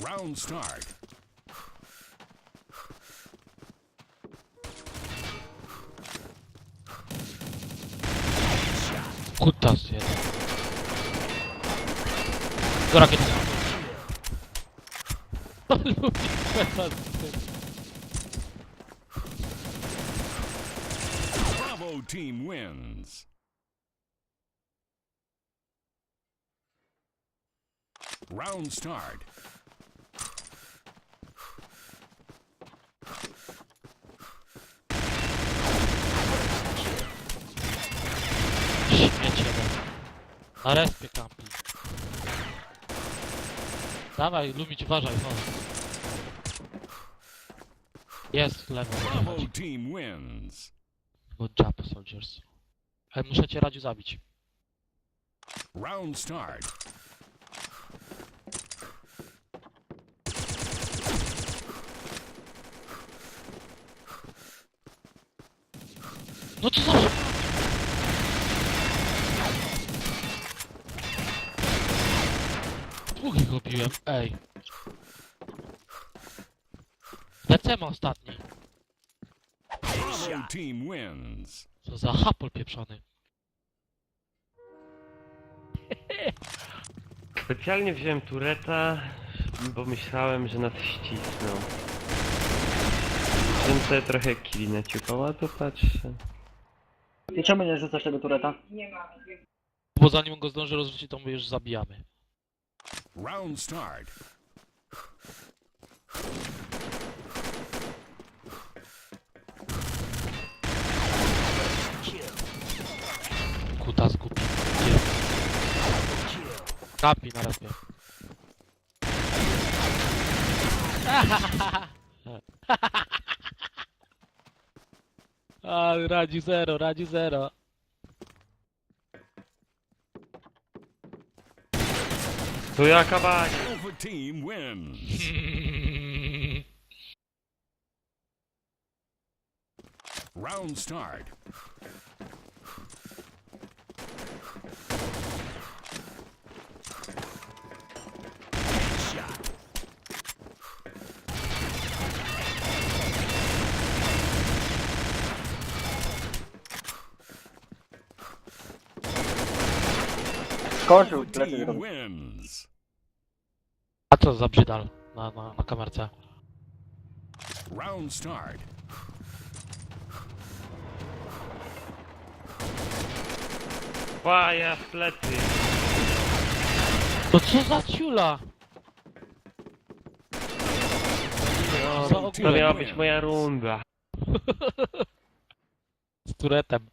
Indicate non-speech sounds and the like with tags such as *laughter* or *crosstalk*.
Round start. Kutas jeden. Do rakiety. Lubię teraz. Bravo team wins. Round start. Na respie kampi. Dawaj, Lumić, uważaj, no. Jest, lewo, chodź. team wins. Good job, soldiers. Ale muszę cię Radziu zabić. Round start. No co za... Robiłem, ej. Lecemy ostatni. Bravo team wins. Co za hapol pieprzony. *laughs* Specjalnie wziąłem tureta, bo myślałem, że nas ścisną. Żebym sobie trochę kili naciukał, a tu patrzę. I czemu nie rzucasz tego tureta? Bo zanim go zdążę rozrzucić, to my już zabijamy. Round start. Kuta zgubi. Kapi na respie. A, *laughs* radzi zero, radzi zero. Tu jaka bać! Alpha team wins. *laughs* Round start. Skończył, Alpha plecy team zrobił. wins. A co za brzydal na, na, na kamerce? Round start. Paja w plecy! To co za ciula? No, to miała być moja runda. *laughs* Z turetem.